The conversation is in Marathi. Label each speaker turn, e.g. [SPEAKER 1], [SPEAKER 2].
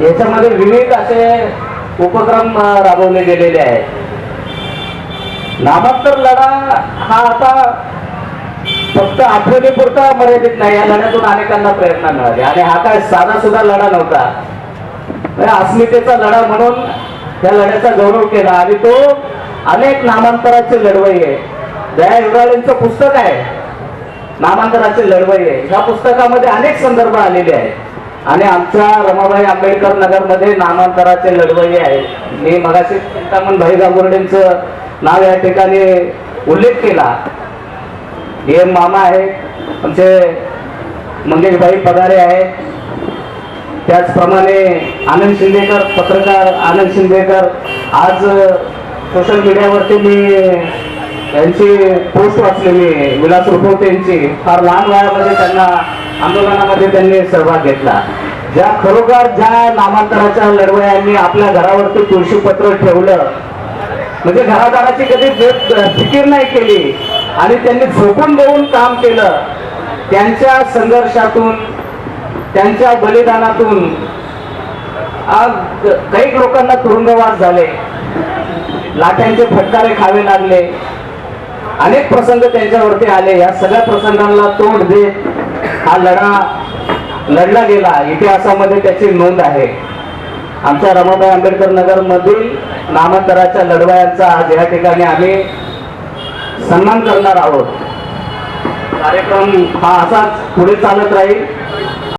[SPEAKER 1] याच्यामध्ये विविध असे उपक्रम राबवले गेलेले आहेत. नामांतर लढा हा आता फक्त आठवणीपुरता मर्यादित नाही. या लढ्यातून अनेकांना प्रेरणा मिळाली. आणि हा काय साधा सुद्धा लढा नव्हता. अस्मितेचा लढा म्हणून त्या लढ्याचा गौरव केला. आणि तो अनेक नामांतराचे लढवई आहे. दया युवराळेंचं पुस्तक आहे. नामांतराचे लढवई आहे. ह्या पुस्तकामध्ये अनेक संदर्भ आलेले आहेत. आणि आमच्या रमाबाई आंबेडकर नगरमध्ये नामांतराचे लढवई आहे मी मगाशी चिंतामण भाई गागुर्डेंचं नाव या ठिकाणी उल्लेख केला. एम मामा आहे आमचे मंगेशभाई पगारे आहे त्याचप्रमाणे आनंद शिंदेकर पत्रकार आनंद शिंदेकर आज सोशल मीडियावरती मी यांची पोस्ट वाचली मी विलास रुपवते यांची. फार लहान वयामध्ये त्यांना आंदोलनामध्ये त्यांनी सहभाग घेतला. ज्या खरोखर ज्या नामांतराच्या लढवयांनी आपल्या घरावरती तुळशीपत्र ठेवलं म्हणजे घरादाराची कधी फिकीर नाही केली आणि त्यांनी झोपून देऊन काम केलं त्यांच्या संघर्षातून त्यांच्या बलिदानातून आज काही लोकांना तुरुंगवास झाले लाट्यांचे फटकारे खावे लागले अनेक प्रसंग त्यांच्यावरती आले. या सगळ्या प्रसंगांना तोंड देत हा लढा लढला गेला. इतिहासामध्ये त्याची नोंद आहे. आमच्या रमाबाई आंबेडकर नगर मधील नामांतराच्या लढवयांचा आज या ठिकाणी आम्ही सन्मान करणार आहोत. कार्यक्रम हा असाच पुढे चालत राहील.